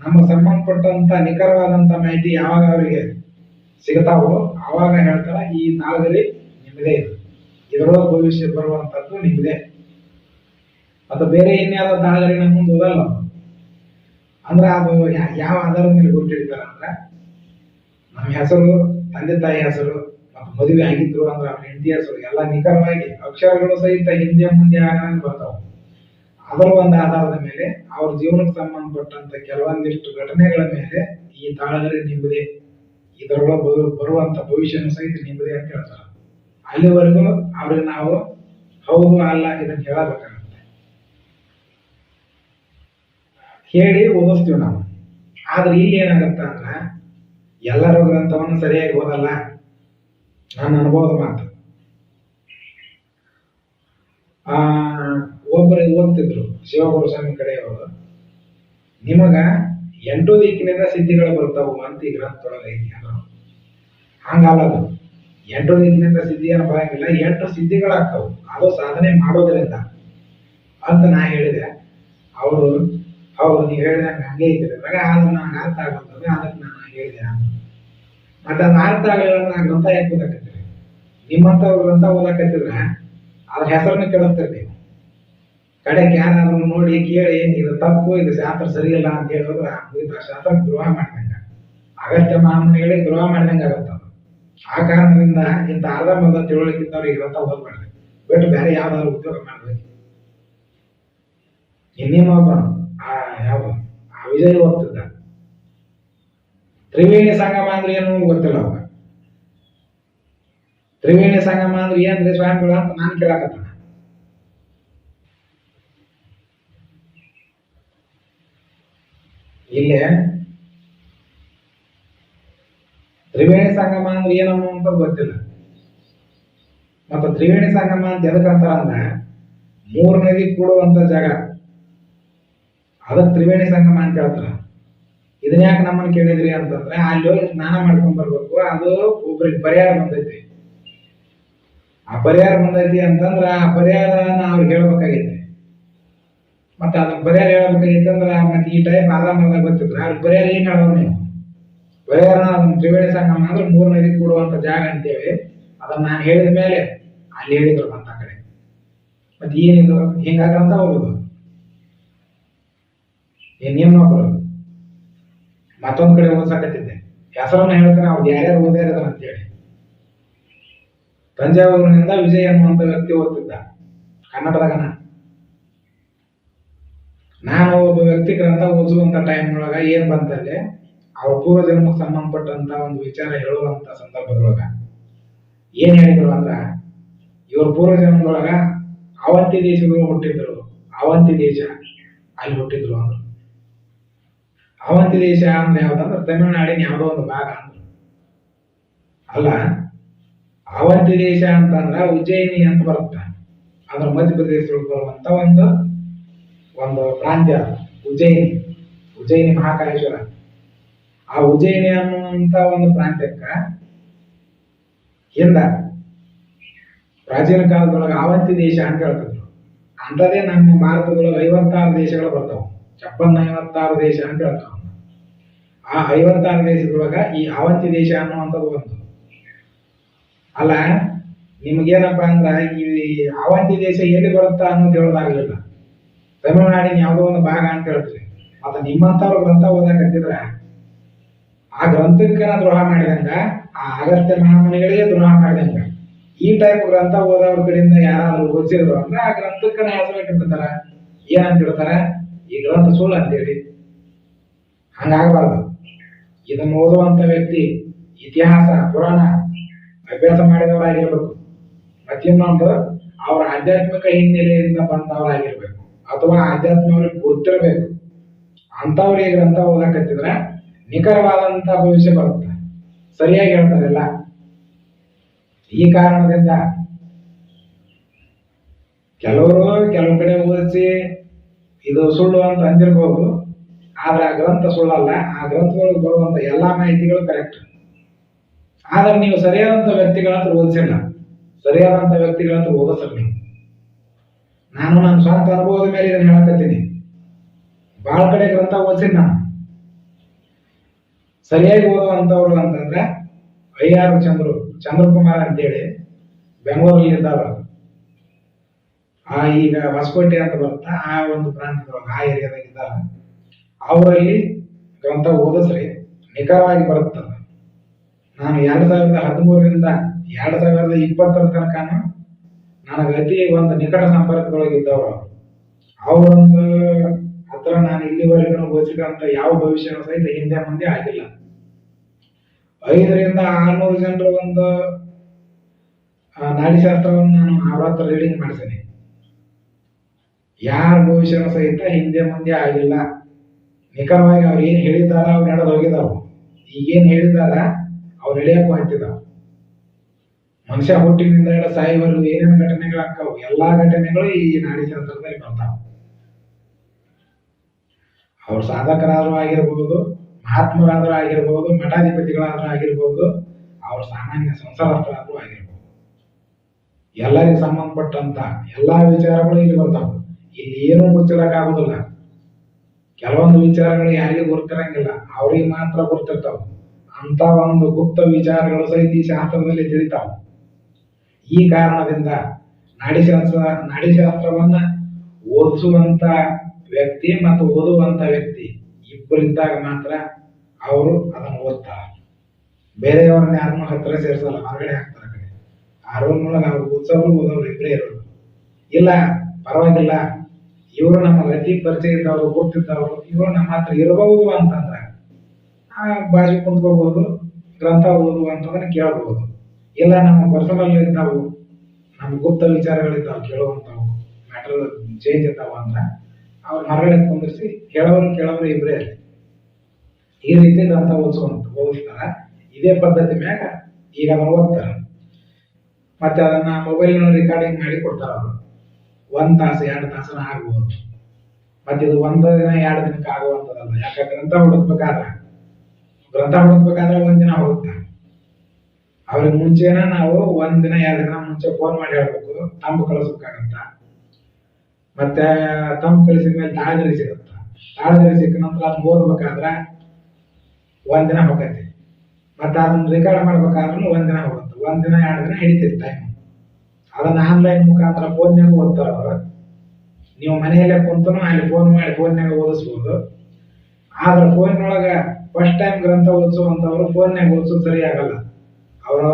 ನಮಗೆ ಸಂಬಂಧಪಟ್ಟಂತ ನಿಖರವಾದಂತ ಮಾಹಿತಿ ಯಾವಾಗ ಅವರಿಗೆ ಸಿಗ್ತಾವೋ? ಆವಾಗ ಹೇಳ್ತಾರ, ಈ ನಾಗರಿ ನಿಮ್ಮದೇ ಇದು. ಇದರೊಳಗೆ ಭವಿಷ್ಯ ಬರುವಂತದ್ದು ನಿಮ್ಮದೇ ಅದು ಬೇರೆ ಇನ್ಯಾವ ನಾಗರಿ ನಮ್ಮ ಮುಂದೆ ಅವ್ರು. ಅಂದ್ರೆ ಅದು ಯಾವ ಆಧಾರದ ಮೇಲೆ ಗುರುತಿಡ್ತಾರ ಅಂದ್ರೆ, ನಮ್ಮ ಹೆಸರು, ತಂದೆ ತಾಯಿ ಹೆಸರು, ಮತ್ತು ಮದುವೆ ಆಗಿದ್ರು ಅಂದ್ರೆ ಅವ್ರ ಹೆಂಡತಿ ಹೆಸರು, ಎಲ್ಲ ನಿಖರವಾಗಿ ಅಕ್ಷರಗಳು ಸಹಿತ ಹಿಂದೆ ಮುಂದೆ ಆಗಾಗ ಬರ್ತಾವ. ಅದರ ಒಂದು ಆಧಾರದ ಮೇಲೆ ಅವ್ರ ಜೀವನಕ್ಕೆ ಸಂಬಂಧಪಟ್ಟಂತ ಕೆಲವೊಂದಿಷ್ಟು ಘಟನೆಗಳ ಮೇಲೆ ಈ ತಾಳಗರಿ ನಿಂಬುದೇ ಇದರೊಳಗೆ ಬರು, ಬರುವಂತ ಭವಿಷ್ಯನ ಸಹಿತ ನಿಮ್ಮದೇ ಅಂತ ಹೇಳ್ತಾರೆ. ಅಲ್ಲಿವರೆಗೂ ಅವ್ರಿಗೆ ನಾವು ಹೌದು ಅಲ್ಲ ಇದನ್ನ ಹೇಳಬೇಕಾಗುತ್ತೆ. ಹೇಳಿ ಓದಿಸ್ತೀವಿ ನಾವು. ಆದ್ರೆ ಇಲ್ಲಿ ಏನಾಗತ್ತ ಅಂದ್ರೆ ಎಲ್ಲರೂ ಗ್ರಂಥವನ್ನು ಸರಿಯಾಗಿ ಓದಲ್ಲ. ನನ್ನ ಅನುಭವದ ಮಾತು. ಆ ಒಬ್ಬರಿಗೆ ಓದ್ತಿದ್ರು ಶಿವಗುರು ಸ್ವಾಮಿ ಕಡೆಯವರು. ನಿಮಗ ಎಂಟು ದಿಕ್ಕಿನಿಂದ ಸಿದ್ಧಿಗಳು ಬರ್ತಾವು ಅಂತ ಈ ಗ್ರಂಥದೊಳಗೆ ಐತಿ ಎಂಟು ದಿಕ್ಕಿನಿಂದ ಸಿದ್ಧಿಯನ್ನು ಬರಂಗಿಲ್ಲ ಎಂಟು ಸಿದ್ಧಿಗಳಾಗ್ತಾವು. ಅದು ಸಾಧನೆ ಮಾಡೋದ್ರಿಂದ. ಅಂತ ನಾ ಹೇಳಿದೆ. ಅವರು, ಹೌದು, ನೀವು ಹೇಳಿದಂಗೆ ಹಂಗೆ ಇದ್ರೆ ಅದು ನನಗೆ ಅರ್ಥ ಆಗುತ್ತದೆ ಅದಕ್ಕೆ ನಾನು ಹೇಳಿದೆ. ಮತ್ತೆ ಅದು ಅರ್ಥ ಆಗಲಿಲ್ಲ ನಾನು ಗ್ರಂಥ ಯಾಕೆ ಓದಾಕತ್ತೀರಿ ನಿಮ್ಮಂಥವ್ರು ಗ್ರಂಥ ಓದಾಕತ್ತಿದ್ರೆ ಅದ್ರ ಹೆಸರನ್ನ ಕೇಳಿಸ್ತಿರ್ಬೇಕು. ಕಡೆಗೆ ಯಾರಾದ್ರೂ ನೋಡಿ ಕೇಳಿ, ಇದು ತಪ್ಪು, ಇದು ಶಾಸ್ತ್ರ ಸರಿಯಿಲ್ಲ ಅಂತ ಹೇಳಿದ್ರೆ ಆ ಶಾಸ್ತ್ರ ದ್ರೋಹ ಮಾಡಿದಂಗ ಅಗತ್ಯ ಮಾಮೂಲಿ ಹೇಳಿ ದ್ರೋಹ ಮಾಡಿದಂಗೆ ಆಗತ್ತ ಆ ಕಾರಣದಿಂದ ಇಂಥ ಅರ್ಧ ತಿಳುವಳಿಕೆ ಇದ್ದವ್ರಿಗೆ ಗ್ರಂಥ ಓದ್ಬಾರ್ದು ಬಿಟ್ಟು ಬೇರೆ ಯಾವ್ದಾದ್ರು ಉದ್ಯೋಗ ಮಾಡ್ಬೇಕು. ಇನ್ನೇನೊಬ್ಬನು ಆ ಯಾವ ಆ ವಿಜಯ ಓದ್ತಿದ್ದ ತ್ರಿವೇಣಿ ಸಂಗಮ ಅಂದ್ರೆ ಏನು ಗೊತ್ತಿಲ್ಲ ಅವಾಗ ತ್ರಿವೇಣಿ ಸಂಗಮ ಅಂದ್ರೆ ಏನ್ರಿ ಸ್ವಾಮಿಗಳು ಅಂತ ನಾನು ಕೇಳಕತ್ತಾನ. ಇಲ್ಲಿ? ತ್ರಿವೇಣಿ ಸಂಗಮ ಅಂದ್ರೆ ಏನಮ್ಮ ಅಂತ ಗೊತ್ತಿಲ್ಲ. ಮತ್ತು ತ್ರಿವೇಣಿ ಸಂಗಮ ಅಂತ ಎದಕ್ಕಂತಾರ ಅಂದ್ರೆ ಮೂರು ನದಿ ಕೂಡುವಂತ ಜಾಗ. ಅದಕ್ಕೆ ತ್ರಿವೇಣಿ ಸಂಗಮ ಅಂತ ಹೇಳ್ತಾರ. ಇದನ್ನ ಯಾಕೆ ನಮ್ಮನ್ನು ಕೇಳಿದ್ರಿ ಅಂತಂದ್ರೆ, ಅಲ್ಲಿ ಹೋಗಿ ಸ್ನಾನ ಮಾಡ್ಕೊಂಡ್ ಬರ್ಬೇಕು. ಅದು ಒಬ್ರಿಗೆ ಪರಿಹಾರ ಬಂದೈತಿ. ಆ ಪರಿಹಾರ ಬಂದೈತಿ ಅಂತಂದ್ರ ಆ ಪರಿಹಾರನ ಅವ್ರಿಗೆ ಹೇಳ್ಬೇಕಾಗೈತಿ. ಮತ್ತೆ ಅದಕ್ಕೆ ಪರಿಹಾರ ಹೇಳ್ಬೇಕಂದ್ರೆ ಮತ್ತೆ ಈ ಟೈಪ್ ಅರ್ಧ ಮರ್ಧ ಗೊತ್ತಿದ್ರೆ ಅವ್ರಿಗೆ ಪರಿಹಾರ ಏನ್ ಹೇಳೋದು ನೀವು ಪರಿಹಾರ ಅದನ್ನ ತ್ರಿವೇಣಿ ಸಂಗಮ ಅಂದ್ರೆ ಮೂರು ನದಿ ಕೂಡುವಂತ ಜಾಗ ಅಂತೇಳಿ ಅದನ್ನ ನಾನು ಹೇಳಿದ ಮೇಲೆ ಅಲ್ಲಿ ಹೇಳಿದ್ರು ಅಂತ ಕಡೆ. ಮತ್ತೆ ಏನಿದು? ಹಿಂಗಾಗಂತ ಹೋಗುದು. ಇನ್ನೊಬ್ರು ಮತ್ತೊಂದ್ ಕಡೆ ಓದ್ಸಕತ್ತಿದ್ದೆ ಹೆಸರನ್ನ ಹೇಳ್ತಾರೆ, ಅವ್ರು ಯಾರ್ಯಾರು ಓದ್ಯಾರ ಅಂತೇಳಿ. ತಂಜಾವೂರಿನಿಂದ ವಿಜಯ್ ಅನ್ನುವಂತ ವ್ಯಕ್ತಿ ಓದ್ತಿದ್ದ. ಕನ್ನಡದಾಗನ ನಾನು ಒಬ್ಬ ವ್ಯಕ್ತಿ ಗ್ರಂಥ ಓದುವಂತ ಟೈಮ್ ಒಳಗ ಏನ್ ಬಂತಲ್ಲಿ ಅವ್ರ ಪೂರ್ವ ಜನ್ಮಕ್ಕೆ ಸಂಬಂಧಪಟ್ಟಂತ ಒಂದು ವಿಚಾರ ಹೇಳುವಂತ ಸಂದರ್ಭದೊಳಗ. ಏನ್ ಹೇಳಿದ್ರು ಅಂದ್ರ, ಇವ್ರ ಪೂರ್ವ ಜನ್ಮದೊಳಗ ಅವಂತಿ ದೇಶಗಳು ಹುಟ್ಟಿದ್ರು, ಅವಂತಿ ದೇಶ ಅಲ್ಲಿ ಹುಟ್ಟಿದ್ರು ಅಂದ್ರು. ಅವಂತಿ ದೇಶ ಅಂದ್ರೆ ಯಾವ್ದಂದ್ರೆ, ತಮಿಳುನಾಡಿನ ಯಾವುದೋ ಒಂದು ಭಾಗ ಅಂದ್ರು. ಅಲ್ಲ, ಅವಂತಿ ದೇಶ ಅಂತಂದ್ರ ಉಜ್ಜಯಿನಿ ಅಂತ ಬರುತ್ತೆ. ಅದ್ರ ಮಧ್ಯಪ್ರದೇಶದೊಳಗೆ ಬರುವಂತ ಒಂದು ಒಂದು ಪ್ರಾಂತ್ಯ. ಉಜ್ಜಯಿನಿ ಉಜ್ಜಯಿನಿ ಮಹಾಕಾಲೇಶ್ವರ ಆ ಉಜ್ಜಯಿನಿ ಅನ್ನುವಂತ ಒಂದು ಪ್ರಾಂತ್ಯಕ್ಕ ಹಿಂದ ಪ್ರಾಚೀನ ಕಾಲದೊಳಗೆ ಆವಂತಿ ದೇಶ ಅಂತ ಹೇಳ್ತಿದ್ರು. ಅಂತದೇ ನಮ್ಮ ಭಾರತದೊಳಗೆ ಐವತ್ತಾರು ದೇಶಗಳು ಬರ್ತಾವ. ಚಪ್ಪನ್ ಐವತ್ತಾರು ದೇಶ ಅಂತ ಹೇಳ್ತಾವ. ಆ ಐವತ್ತಾರು ದೇಶದೊಳಗ ಈ ಆವಂತಿ ದೇಶ ಅನ್ನುವಂಥದ್ದು ಒಂದು ಅಲ್ಲ, ನಿಮ್ಗೇನಪ್ಪ ಅಂದ್ರ ಈ ಆವಂತಿ ದೇಶ ಎಲ್ಲಿ ಬರುತ್ತಾ ಅನ್ನೋದು ಹೇಳೋದಾಗಲಿಲ್ಲ. ತಮಿಳುನಾಡಿನ ಯಾವುದೋ ಒಂದು ಭಾಗ ಅಂತ ಹೇಳ್ತೀರಿ ಅದು ನಿಮ್ಮಂಥವ್ರು ಗ್ರಂಥ ಓದಕತ್ತಿದ್ರ ಆ ಗ್ರಂಥಕ್ಕನ ದ್ರೋಹ ಮಾಡಿದಂಗ, ಆ ಅಗತ್ಯ ಮಹಾಮುನಿಗಳಿಗೆ ದ್ರೋಹ ಮಾಡಿದಂಗ. ಈ ಟೈಪ್ ಗ್ರಂಥ ಓದೋರ ಕಡೆಯಿಂದ ಯಾರಾದ್ರೂ ಓದಿಸಿದ್ರು ಅಂದ್ರೆ, ಆ ಗ್ರಂಥಕ್ಕನ ಹೆಸರು ಇಟ್ಟಿರ್ತಾರ. ಏನಂತ ಹೇಳ್ತಾರ, ಈ ಗ್ರಂಥ ಸುಳ್ಳು ಅಂತೇಳಿ. ಹಂಗಾಗಬಾರ್ದು. ಇದನ್ನು ಓದುವಂತ ವ್ಯಕ್ತಿ, ಇತಿಹಾಸ, ಪುರಾಣ, ಅಭ್ಯಾಸ ಮಾಡಿದವರಾಗಿರ್ಬೇಕು. ಮತ್ತಿನ್ನೊಂದು, ಅವರ ಆಧ್ಯಾತ್ಮಿಕ ಹಿನ್ನೆಲೆಯಿಂದ ಬಂದವರಾಗಿರ್ಬೇಕು. ಅಥವಾ ಆಧ್ಯಾತ್ಮವ್ರಿಗೆ ಗೊತ್ತಿರಬೇಕು. ಅಂಥವ್ರಿಗೆ ಗ್ರಂಥ ಓದಕತ್ತಿದ್ರೆ ನಿಖರವಾದಂಥ ಭವಿಷ್ಯ ಬರುತ್ತೆ. ಸರಿಯಾಗಿ ಹೇಳ್ತಾರಲ್ಲ ಈ ಕಾರಣದಿಂದ ಕೆಲವರು ಕೆಲವು ಕಡೆ ಓದಿಸಿ ಇದು ಸುಳ್ಳು ಅಂತ ಅಂದಿರ್ಬೋದು. ಆದ್ರೆ ಆ ಗ್ರಂಥ ಸುಳ್ಳಲ್ಲ. ಆ ಗ್ರಂಥಗಳಿಗೆ ಬರುವಂತ ಎಲ್ಲಾ ಮಾಹಿತಿಗಳು ಕರೆಕ್ಟ್ ಆದ್ರೆ ನೀವು ಸರಿಯಾದಂತ ವ್ಯಕ್ತಿಗಳಂತ ಓದಿಸಿಲ್ಲ. ಸರಿಯಾದಂತ ವ್ಯಕ್ತಿಗಳ ಹತ್ರ ಓದಿಸಲ್ಲ ನೀವು. ನಾನು ನನ್ನ ಸ್ವಂತ ಅನುಭವದ ಮೇಲೆ ಇದನ್ನು ಹೇಳಕತ್ತೀನಿ. ಭಾಳ ಕಡೆ ಗ್ರಂಥ ಓದಿಸಿದ್ ನಾನು. ಸರಿಯಾಗಿ ಓದುವಂಥವ್ರು ಅಂತಂದ್ರೆ ಐ ಆರ್ ಚಂದ್ರು, ಚಂದ್ರಕುಮಾರ್ ಅಂತೇಳಿ ಬೆಂಗಳೂರಲ್ಲಿ ಇದ್ದಾವ ಆ ಈಗ ಹೊಸಕೋಟೆ ಅಂತ ಬರುತ್ತಾ ಆ ಒಂದು ಪ್ರಾಂತ್ಯದೊಳಗೆ, ಆ ಏರಿಯಾದಾಗ ಇದ್ದಾರ ಅವರಲ್ಲಿ ಗ್ರಂಥ ಓದಿಸ್ರಿ, ನಿಖರವಾಗಿ ಬರುತ್ತದ. ನಾನು ಎರಡು ಸಾವಿರದ ಹದಿಮೂರರಿಂದ ಎರಡು ಸಾವಿರದ ಇಪ್ಪತ್ತರ ತನಕನು ನನಗೆ ಅತಿ ಒಂದು ನಿಕಟ ಸಂಪರ್ಕದೊಳಗ ಇದ್ದವರು ಅವರೊಂದು ಹತ್ರ ನಾನು ಇಲ್ಲಿವರೆಗೂ ಗೋಚಿಕಂತ ಯಾವ ಭವಿಷ್ಯನೂ ಸಹಿತ ಹಿಂದೆ ಮುಂದೆ ಆಗಿಲ್ಲ. ಐದರಿಂದ ಆರ್ನೂರು ಜನರ ಒಂದು ನಾಡಿಶಾಸ್ತ್ರವನ್ನು ನಾನು ಅವ್ರ ರೀಡಿಂಗ್ ಮಾಡ್ತೇನೆ. ಯಾರ ಭವಿಷ್ಯನೂ ಸಹಿತ ಹಿಂದೆ ಮುಂದೆ ಆಗಿಲ್ಲ. ನಿಖರವಾಗಿ ಅವ್ರು ಏನು ಹೇಳಿದಾರ ಅವ್ರು ನಡೆದು ಹೋಗಿದಾವು ಈಗೇನು ಹೇಳಿದಾರ ಅವ್ರು ನಡೆಯಕ್ಕೂ ಹೊಂಟಿದಾವ ಮನುಷ್ಯ ಹುಟ್ಟಿನಿಂದ ಹಿಡ ಸಾಯುವರೆಗೂ ಏನೇನು ಘಟನೆಗಳಾಗ್ತಾವು ಎಲ್ಲಾ ಘಟನೆಗಳು ಈ ನಾಡಿಶಾಸ್ತ್ರದಲ್ಲಿ ಬರ್ತಾವ. ಅವ್ರು ಸಾಧಕರಾದ್ರೂ ಆಗಿರ್ಬೋದು, ಮಹಾತ್ಮರಾದ್ರೂ ಆಗಿರ್ಬೋದು, ಮಠಾಧಿಪತಿಗಳಾದ್ರೂ ಆಗಿರ್ಬೋದು, ಅವ್ರ ಸಾಮಾನ್ಯ ಸಂಸಾರಸ್ಥರಾದ್ರೂ ಆಗಿರ್ಬೋದು. ಎಲ್ಲರಿಗೆ ಸಂಬಂಧಪಟ್ಟಂತ ಎಲ್ಲಾ ವಿಚಾರಗಳು ಇಲ್ಲಿ ಬರ್ತಾವ. ಇಲ್ಲಿ ಏನು ಮುಚ್ಚಿಡಕ್ಕಾಗುದಿಲ್ಲ. ಕೆಲವೊಂದು ವಿಚಾರಗಳು ಯಾರಿಗೂ ಗೊತ್ತಿರಂಗಿಲ್ಲ, ಅವ್ರಿಗೆ ಮಾತ್ರ ಗೊತ್ತಿರ್ತಾವ. ಅಂತ ಒಂದು ಗುಪ್ತ ವಿಚಾರಗಳು ಸಹಿತ ಈ ಶಾಸ್ತ್ರದಲ್ಲಿ ತಿಳಿತಾವ. ಈ ಕಾರಣದಿಂದ ನಾಡಿಶಾಸ್ತ್ರ, ನಾಡಿಶಾಸ್ತ್ರವನ್ನ ಓದಿಸುವಂತ ವ್ಯಕ್ತಿ ಮತ್ತು ಓದುವಂತ ವ್ಯಕ್ತಿ ಇಬ್ಬರಿದ್ದಾಗ ಮಾತ್ರ ಅವರು ಅದನ್ನು ಓದ್ತಾರೆ. ಬೇರೆಯವ್ರನ್ನ ಯಾರನ್ನೂ ಹತ್ತಿರ ಸೇರಿಸಲ್ಲ, ಹೊರಗಡೆ ಹಾಕ್ತಾರೆ ಕಡೆ. ಆ ರೂಮ್ ಒಳಗೆ ಅವ್ರು ಓದಿಸೋರು ಓದೋರು ಇಬ್ಬರೇ ಇರೋರು. ಇಲ್ಲ, ಪರವಾಗಿಲ್ಲ. ಇವರು ನಮ್ಮ ವ್ಯಕ್ತಿ ಪರಿಚಯ ಇದ್ದವರು ಗೊತ್ತಿದ್ದವರು ಇವರು ನಮ್ಮ ಹತ್ರ ಇರಬಹುದು ಅಂತಂದ್ರೆ, ಆ ಬಾಜು ಕುಂತ್ಕೋಬಹುದು ಗ್ರಂಥ ಓದು ಅಂತಂದ್ರೆ ಕೇಳಬಹುದು ಇಲ್ಲ, ನಮ್ಮ ಪರ್ಸನಲ್ ಇರ್ತಾವು ನಮ್ಮ ಗುಪ್ತ ವಿಚಾರಗಳಿದ್ದಾವೆ ಕೇಳುವಂಥವು ಮ್ಯಾಟರ್ ಚೇಂಜ್ ಇರ್ತಾವ ಅಂದ್ರೆ, ಅವ್ರ ಹೊರಗಡೆ ಕುಂದಿರ್ಸಿ ಕೇಳೋರು ಕೇಳೋರು ಇಬ್ಬರೇ ಈ ರೀತಿ ಗ್ರಂಥ ಓದಿಸುವಂತ ಓದಿಸ್ತಾರ ಇದೇ ಪದ್ಧತಿ ಮ್ಯಾಗ ಈಗ ನಾವು ಓದ್ತಾರ. ಮತ್ತೆ ಅದನ್ನ ಮೊಬೈಲ್ನ ರೆಕಾರ್ಡಿಂಗ್ ಮಾಡಿ ಕೊಡ್ತಾರ ಅವರು. ಒಂದ್ ತಾಸು, ಎರಡು ತಾಸನ ಆಗ್ಬೋದು ಮತ್ತೆ ಇದು ಒಂದು ದಿನ, ಎರಡು ದಿನಕ್ಕೆ ಆಗುವಂತದಲ್ಲ ಯಾಕಂದ್ರೆ ಗ್ರಂಥ ಹುಡುಕ್ಬೇಕಾದ್ರೆ ಗ್ರಂಥ ಹುಡುಕ್ಬೇಕಾದ್ರೆ ಒಂದಿನ ದಿನ ಹೋಗುತ್ತೆ. ಅವ್ರಿಗೆ ಮುಂಚೆನ ನಾವು ಒಂದ್ ದಿನ, ಎರಡು ದಿನ ಮುಂಚೆ ಫೋನ್ ಮಾಡಿ ಹೇಳ್ಬೇಕು ತಂಪು ಕಳಿಸ್ಬೇಕಾಗತ್ತ ಮತ್ತೆ ತಂಪು ಕಳಿಸಿದ ಮೇಲೆ ತಾಳ್ದರಿ ಸಿಗತ್ತ ತಾಳ್ದರಿ ಸಿಕ್ಕ ನಂತರ ಅದನ್ನ ಓದ್ಬೇಕಾದ್ರೆ ದಿನ ಹೋಗತ್ತೆ. ಮತ್ತೆ ಅದನ್ನ ರೆಕಾರ್ಡ್ ಮಾಡ್ಬೇಕಾದ್ರೂ ಒಂದ್ ದಿನ ಹೋಗುತ್ತೆ. ದಿನ, ಎರಡು ದಿನ ಹಿಡಿತೈತಿ ಟೈಮ್ ಅದನ್ನ ಆನ್ಲೈನ್ ಮುಖಾಂತರ ಫೋನ್ಯಾಗ ಓದ್ತಾರ ಅವರು. ನೀವು ಮನೆಯಲ್ಲೇ ಕುಂತನು ಅಲ್ಲಿ ಫೋನ್ ಮಾಡಿ ಫೋನ್ಯಾಗ ಓದಿಸ್ಬೋದು. ಆದ್ರೆ ಒಳಗ ಫಸ್ಟ್ ಟೈಮ್ ಗ್ರಂಥ ಓದಿಸುವಂತವ್ರು ಫೋನ್ಯಾಗ ಓದಿಸೋದು ಸರಿ ಆಗಲ್ಲ. ಅವರು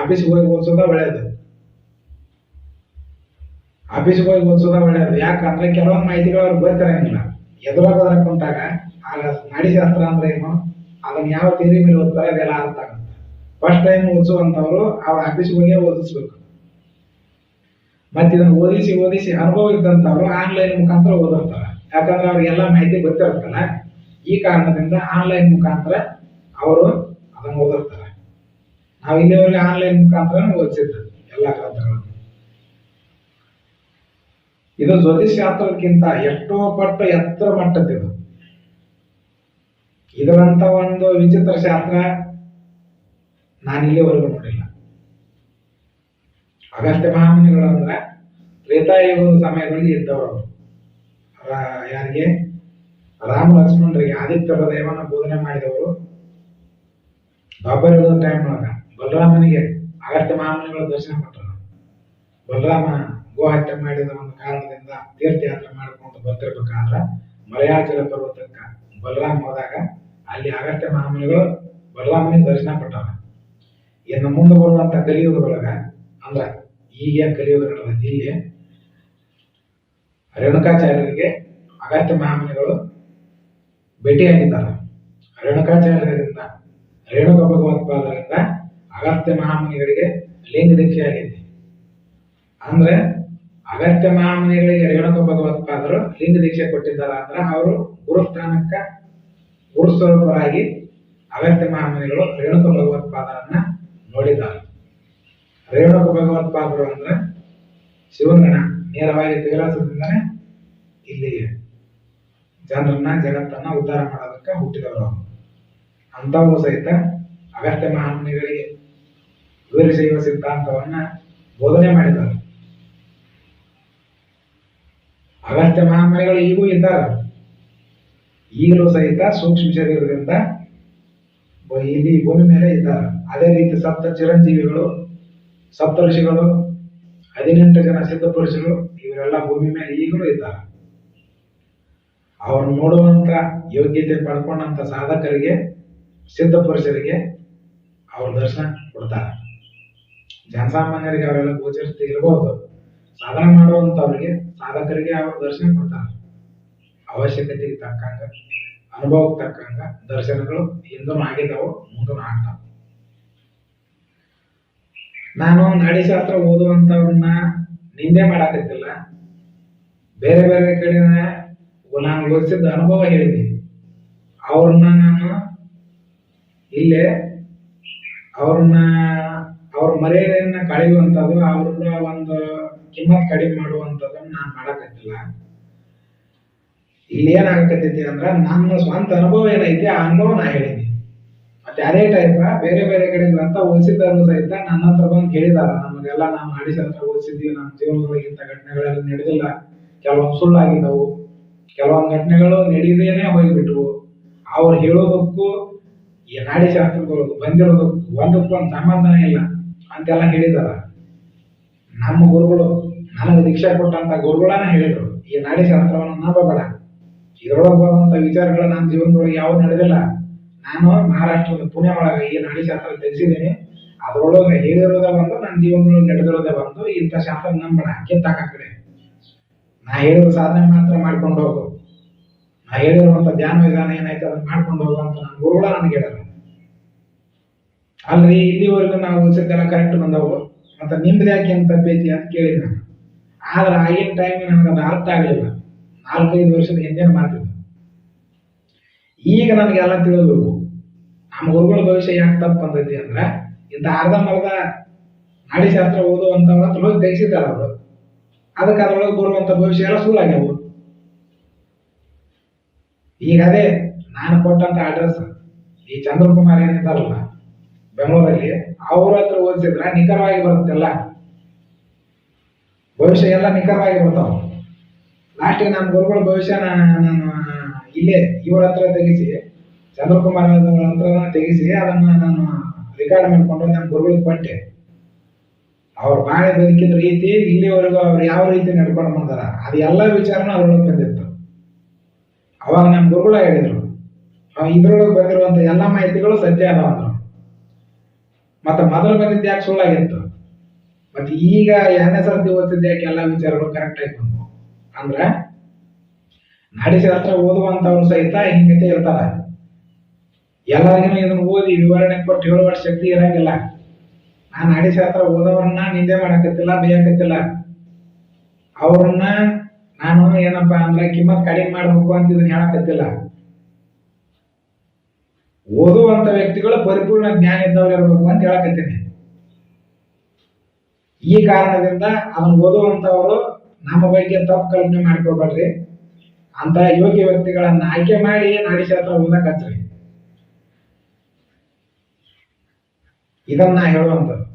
ಆಫೀಸ್ ಹೋಗಿ ಓದಿಸೋದ ಒಳ್ಳೇದು. ಆಫೀಸ್ ಹೋಗಿ ಓದಿಸೋದ ಒಳ್ಳೇದು. ಯಾಕಂದ್ರೆ ಕೆಲವೊಂದು ಮಾಹಿತಿಗಳು ಅವ್ರಿಗೆ ಗೊತ್ತಿರಂಗಿಲ್ಲ. ಎದುರಾಗೋದ್ರ ಕುಂತಾಗ ಆಗ ನಾಡಿಶಾಸ್ತ್ರ ಅಂದ್ರೆ ಏನು? ಅದನ್ನ ಯಾವ ಥಿಯರಿ ಮೇಲೆ ಓದ್ತಾರೆ ಅದೆಲ್ಲ ಅರ್ಥ ಫಸ್ಟ್ ಟೈಮ್ ಓದಿಸುವಂತವ್ರು ಅವ್ರ ಆಫೀಸ್ ಹೋಗಿ ಓದಿಸ್ಬೇಕು. ಮತ್ತೆ ಓದಿಸಿ ಓದಿಸಿ ಅನುಭವ ಇದ್ದಂಥವ್ರು ಆನ್ಲೈನ್ ಮುಖಾಂತರ ಓದಿರ್ತಾರೆ. ಯಾಕಂದ್ರೆ ಅವ್ರಿಗೆಲ್ಲ ಮಾಹಿತಿ ಗೊತ್ತಿರುತ್ತಲ್ಲ, ಈ ಕಾರಣದಿಂದ ಆನ್ಲೈನ್ ಮುಖಾಂತರ ಅವರು ಅದನ್ನ ಓದಿರ್ತಾರೆ. ನಾವು ಇಲ್ಲಿವರೆಗೆ ಆನ್ಲೈನ್ ಮುಖಾಂತರ ಓದಿಸಿದ್ದು ಎಲ್ಲ ಗ್ರಂಥಗಳನ್ನು. ಇದು ಜ್ಯೋತಿಷಾಸ್ತ್ರಕ್ಕಿಂತ ಎಷ್ಟೋ ಪಟ್ಟು ಎತ್ತರ ಮಟ್ಟದ್ದಿದು ಇದರಂತ ಒಂದು ವಿಚಿತ್ರ ಶಾಸ್ತ್ರ ನಾನು ಇಲ್ಲಿವರೆಗೂ ನೋಡಿಲ್ಲ. ಅಗಸ್ತ್ಯ ಮಹಾಮುನಿಗಳು ಅಂದ್ರೆ ತ್ರೇತಾಯುಗದ ಸಮಯದಲ್ಲಿ ಇದ್ದವರು. ಯಾರಿಗೆ? ರಾಮ ಲಕ್ಷ್ಮಣರಿಗೆ ಆದಿತ್ಯ ದೇವನ ಬೋಧನೆ ಮಾಡಿದವರು. ಬಾಬರ್ ಟೈಮ್ ಒಳಗ. ಬಲರಾಮನಿಗೆ ಅಗತ್ಯ ಮಹಾಮುನಿಗಳು ದರ್ಶನ ಕೊಟ್ಟರು. ಬಲರಾಮ ಗೋಹತ್ಯೆ ಮಾಡಿದ ಒಂದು ಕಾರಣದಿಂದ ತೀರ್ಥಯಾತ್ರೆ ಮಾಡಿಕೊಂಡು ಬರ್ತಿರ್ಬೇಕಾದ್ರ ಮಲಯಾಚಲ ಪರ್ವತಕ್ಕ ಬಲರಾಮ್ ಹೋದಾಗ ಅಲ್ಲಿ ಅಗತ್ಯ ಮಹಾಮುನಿಗಳು ಬಲರಾಮನಿಗೆ ದರ್ಶನ ಕೊಟ್ಟಾರ. ಇನ್ನು ಮುಂದೆ ಬರುವಂತ ಕಲಿಯುಗದೊಳಗ, ಅಂದ್ರ ಈಗ ಕಲಿಯುಗ ನಡೆದೈತಿ ಇಲ್ಲಿ ರೇಣುಕಾಚಾರ್ಯರಿಗೆ ಅಗತ್ಯ ಮಹಾಮುನಿಗಳು ಭೇಟಿಯಾಗಿದ್ದಾರೆ. ರೇಣುಕಾಚಾರ್ಯರಿಂದ, ರೇಣುಕ ಭಗವತ್ಪಾದರಿಂದ ಅಗಸ್ತ್ಯ ಮಹಾಮುನಿಗಳಿಗೆ ಲಿಂಗ ದೀಕ್ಷೆ ಆಗೈತಿ. ಅಂದ್ರೆ ಅಗಸ್ತ್ಯ ಮಹಾಮುನಿಗಳಿಗೆ ರೇಣುಕ ಭಗವತ್ಪಾದರು ಲಿಂಗ ದೀಕ್ಷೆ ಕೊಟ್ಟಿದ್ದಾರೆ ಅಂದ್ರೆ ಅವರು ಗುರುಸ್ಥಾನಕ್ಕ ಗುರುಸ್ವರೂಪರಾಗಿ ಅಗಸ್ತ್ಯ ಮಹಾಮುನಿಗಳು ರೇಣುಕ ಭಗವತ್ಪಾದರನ್ನ ನೋಡಿದ್ದಾರೆ. ರೇಣುಕ ಭಗವತ್ಪಾದರು ಅಂದ್ರೆ ಶಿವಂಗಣ ನೇರವಾಗಿ ಕೈಲಾಸದಿಂದನೇ ಇಲ್ಲಿಗೆ ಜನರನ್ನ, ಜಗತ್ತನ್ನ ಉದ್ಧಾರ ಮಾಡೋದಕ್ಕೆ ಹುಟ್ಟಿದವರು ಅಂಥವು ಸಹಿತ ಅಗಸ್ತ್ಯ ಮಹಾಮುನಿಗಳಿಗೆ ವೀರಶೈವ ಸಿದ್ಧಾಂತವನ್ನ ಬೋಧನೆ ಮಾಡಿದ್ದಾರೆ. ಅಗತ್ಯ ಮಹಾಮನೆಗಳು ಈಗೂ ಇದ್ದಾರೆ ಈಗಲೂ ಸಹಿತ ಸೂಕ್ಷ್ಮ ಶರೀರದಿಂದ ಇಲ್ಲಿ ಭೂಮಿ ಮೇಲೆ ಇದ್ದಾರೆ ಅದೇ ರೀತಿ ಸಪ್ತ ಚಿರಂಜೀವಿಗಳು, ಸಪ್ತ ಋಷಿಗಳು, ಹದಿನೆಂಟು ಜನ ಸಿದ್ಧ ಪುರುಷರು, ಇವರೆಲ್ಲ ಭೂಮಿ ಮೇಲೆ ಈಗಲೂ ಇದ್ದಾರೆ ಅವ್ರು ನೋಡುವಂತ ಯೋಗ್ಯತೆ ಪಡ್ಕೊಂಡಂತ ಸಾಧಕರಿಗೆ, ಸಿದ್ಧ ಪುರುಷರಿಗೆ ಅವ್ರ ದರ್ಶನ ಕೊಡ್ತಾರೆ. ಜನಸಾಮಾನ್ಯರಿಗೆ ಅವರೆಲ್ಲ ಗೋಚರಿಸ್ತಾ ಇರಬಹುದು ಸಾಧನೆ ಮಾಡುವಂತವ್ರಿಗೆ ಸಾಧಕರಿಗೆ ಅವರು ದರ್ಶನ ಕೊಡ್ತಾರೆ. ಅವಶ್ಯಕತೆಗೆ ತಕ್ಕಂಗ, ಅನುಭವಕ್ಕೆ ತಕ್ಕಂಗ ದರ್ಶನಗಳು ಹಿಂದೂ ಆಗಿದ್ದಾವೋ, ಮುಂದೂ ಆಗ್ತಾವ. ನಾನು ನಾಡಿಶಾಸ್ತ್ರ ಓದುವಂತವ್ರನ್ನ ನಿಂದೆ ಮಾಡಾಕತ್ತಿಲ್ಲ. ಬೇರೆ ಬೇರೆ ಕಡೆ ನಾನು ಓದಿಸಿದ ಅನುಭವ ಹೇಳಿದ್ದೀನಿ ಅವ್ರನ್ನ ನಾನು ಇಲ್ಲೇ ಅವ್ರನ್ನ ಅವ್ರ ಮರ್ಯಾದೆಯನ್ನ ಕಳೆಯುವಂಥದ್ದು ಅವ್ರ ಒಂದು ಕಿಮ್ಮತ್ ಕಡಿಮೆ ಮಾಡುವಂಥದ್ದನ್ನ ನಾನು ಮಾಡಕತ್ತಿಲ್ಲ. ಇಲ್ಲಿ ಏನಾಗಕತ್ತೈತಿ ಅಂದ್ರ, ನನ್ನ ಸ್ವಂತ ಅನುಭವ ಏನೈತಿ, ಆ ಅನುಭವ ನಾ ಹೇಳಿನಿ. ಮತ್ತೆ ಅದೇ ಟೈಪ್ ಬೇರೆ ಬೇರೆ ಕಡೆ ಗ್ರಂಥ ಓದಿಸಿದವರು ಸಹಿತ ನನ್ನ ಹತ್ರ ಬಂದು ಕೇಳಿದಾರ, ನಮಗೆಲ್ಲ ನಾವು ಹತ್ರ ಓದಿಸಿದ್ವಿ ನಮ್ಮ ಜೀವನದೊಳಗೆ ಇಂಥ ಘಟನೆಗಳೆಲ್ಲ ನಡೆದಿಲ್ಲ. ಕೆಲವೊಂದು ಸುಳ್ಳಾಗಿದ್ದವು, ಕೆಲವೊಂದು ಘಟನೆಗಳು ನಡೀದೇನೆ ಹೋಗಿಬಿಟ್ವು. ಅವ್ರು ಹೇಳೋದಕ್ಕೂ, ಈ ನಾಡಿಶಾಸ್ತ್ರದೊಳಗೆ ಬಂದಿರೋದಕ್ಕೂ ಒಂದಕ್ಕೂ ಒಂದು ಸಂಬಂಧನೇ ಇಲ್ಲ. ಅಂತೆಲ್ಲ ಹೇಳಿದಾರ. ನಮ್ಮ ಗುರುಗಳು ನನಗೆ ದೀಕ್ಷೆ ಕೊಟ್ಟಂತ ಗುರುಗಳನ್ನ ಹೇಳಿದ್ರು. ಈ ನಾಡಿ ಶಾಸ್ತ್ರವನ್ನು ನಂಬಬೇಡ ಇದ್ರೊಳಗೆ ಬರುವಂತ ವಿಚಾರಗಳು ನನ್ನ ಜೀವನದೊಳಗೆ ಯಾವ ನಡೆದಿಲ್ಲ. ನಾನು ಮಹಾರಾಷ್ಟ್ರದ ಪುಣೆ ಒಳಗೆ ಈ ನಾಡಿ ಶಾಸ್ತ್ರ ತೆಗೆಸಿದ್ದೀನಿ ಅದ್ರೊಳಗೆ ಹೇಳಿರೋದೇ ಬಂದು, ನನ್ನ ಜೀವನದೊಳಗೆ ನಡೆದಿರೋದೇ ಬಂದು, ಇಂಥ ಶಾಸ್ತ್ರ ನಂಬಬೇಡ ಕಿತ್ತಾಕ ಕಡೆ ನಾ ಹೇಳಿರೋ ಸಾಧನೆ ಮಾತ್ರ ಮಾಡ್ಕೊಂಡು ಹೋಗು. ನಾ ಹೇಳಿರುವಂತ ಧ್ಯಾನ ವಿಧಾನ ಏನಾಯ್ತು ಅದನ್ನ ಮಾಡ್ಕೊಂಡು ಹೋಗು ಅಂತ ನನ್ನ ಗುರುಗಳ ನನಗೆ ಹೇಳ್ಯಾರ ಅಲ್ರಿ, ಇಲ್ಲಿವರೆಗೂ ನಾವು ಓದಿಸಿದ್ದೆಲ್ಲ ಕರೆಕ್ಟ್ ಬಂದವು. ಅಂತ ನಿಮ್ದು ಯಾಕೆ ಅಂತ ತಪ್ಪೈತಿ ಅಂತ ಕೇಳಿದ ನಾನು ಆದ್ರೆ ಆಗಿನ ಟೈಮ್ ನನಗೆ ಅದು ಅರ್ಥ ಆಗಲಿಲ್ಲ. ನಾಲ್ಕೈದು ವರ್ಷದ ಹಿಂದೆ ಮಾಡ್ತಿದ್ದೆ ಈಗ ನನಗೆಲ್ಲ ತಿಳಿದ್ಬೇಕು ನಮ್ಮ ಗುರುಗಳ ಭವಿಷ್ಯ ಯಾಕೆ ತಪ್ಪು ಬಂದೈತಿ ಅಂದ್ರೆ, ಇಂಥ ಅರ್ಧಂಬರ್ಧ ನಾಡಿಶಾಸ್ತ್ರ ಅಂತ ಹೋಗಿ ತೆಗಿಸಿದ್ದಾರೆ ಅವರು. ಅದಕ್ಕೆ ಅದರೊಳಗೆ ಬರುವಂತ ಭವಿಷ್ಯ ಎಲ್ಲ ಸುಳ್ಳಾಗ್ಯವು. ಈಗ ಅದೇ, ನಾನು ಕೊಟ್ಟಂತ ಅಡ್ರೆಸ್ ಈ ಚಂದ್ರಕುಮಾರ್ ಏನಿದ್ದಾರಲ್ಲ ಬೆಂಗಳೂರಲ್ಲಿ ಅವ್ರ ಹತ್ರ ಓದಿಸಿದ್ರ ನಿಖರವಾಗಿ ಬರುತ್ತೆಲ್ಲ? ಭವಿಷ್ಯ ಎಲ್ಲ ನಿಖರವಾಗಿ ಬರ್ತಾವ. ಲಾಸ್ಟಿಗೆ ನಮ್ಮ ಗುರುಗಳ ಭವಿಷ್ಯ ನಾನು ನಾನು ಇಲ್ಲೇ ಇವ್ರ ಹತ್ರ ತೆಗಿಸಿ, ಚಂದ್ರಕುಮಾರ್ ಹತ್ರ ತೆಗಿಸಿ ಅದನ್ನ ನಾನು ರೆಕಾರ್ಡ್ ಮಾಡ್ಕೊಂಡು ನಮ್ಮ ಗುರುಗಳಿಗೆ ಕೊಟ್ಟೆ. ಅವ್ರು ಬಾಳೆ ಬದುಕಿದ ರೀತಿ ಇಲ್ಲಿವರೆಗೂ ಅವ್ರು ಯಾವ ರೀತಿ ನಡ್ಕೊಂಡು ಬಂದಾರ, ಅದು ಎಲ್ಲ ವಿಚಾರನೂ ಅದ್ರೊಳಗೆ ಬಂದಿತ್ತು. ಅವಾಗ ನಮ್ಮ ಗುರುಗಳ ಹೇಳಿದ್ರು ಇದ್ರೊಳಗೆ ಬಂದಿರುವಂತ ಎಲ್ಲ ಮಾಹಿತಿಗಳು ಸತ್ಯ ಅದಾವ ಅಂದ್ರು. ಮತ್ತೆ ಮೊದಲು ಬಂದಿದ್ದು ಯಾಕೆ ಸುಳ್ಳಾಗಿತ್ತು? ಮತ್ತೆ ಈಗ ಎರಡನೇ ಸರ್ತಿ ಓದ್ತಿದ್ದೆ ಯಾಕೆ ಎಲ್ಲ ವಿಚಾರಗಳು ಕರೆಕ್ಟ್ ಆಗಿ ಬಂದವು? ಅಂದ್ರ ನಾಡಿಶಾಸ್ತ್ರ ಓದುವಂತವ್ರು ಸಹಿತ ಹಿಂಗತೆ ಇರ್ತಾರ. ಎಲ್ಲರಿಗೂ ಇದನ್ನು ಓದಿ ವಿವರಣೆ ಕೊಟ್ಟು ಹೇಳುವ ಶಕ್ತಿ ಇರಂಗಿಲ್ಲ. ನಾನು ನಾಡಿಶಾಸ್ತ್ರ ಓದೋರನ್ನ ನಿಂದೆ ಮಾಡಕತ್ತಿಲ್ಲ, ಬೇಯಕತ್ತಿಲ್ಲ. ಅವ್ರನ್ನ ನಾನು ಏನಪ್ಪಾ ಅಂದ್ರೆ ಕಿಮ್ಮತ್ ಕಡಿಮೆ ಮಾಡ್ಬೇಕು ಅಂತ ಇದನ್ನ ಹೇಳಕತ್ತಿಲ್ಲ. ಓದುವಂತ ವ್ಯಕ್ತಿಗಳು ಪರಿಪೂರ್ಣ ಜ್ಞಾನ ಇದ್ದವ್ರು ಇರಬೇಕು ಅಂತ ಹೇಳಕತ್ತೀನಿ. ಈ ಕಾರಣದಿಂದ ಅವನು ಓದುವಂತವರು ನಮ್ಮ ಬಗ್ಗೆ ತಪ್ಪು ಕಲ್ಪನೆ ಮಾಡ್ಕೋಬೇಡ್ರಿ. ಅಂತ ಯೋಗ್ಯ ವ್ಯಕ್ತಿಗಳನ್ನ ಆಯ್ಕೆ ಮಾಡಿ ನಡೆಸತ್ರ ಓದಕತ್ರಿ. ಇದನ್ನ ಹೇಳುವಂಥದ್ದು.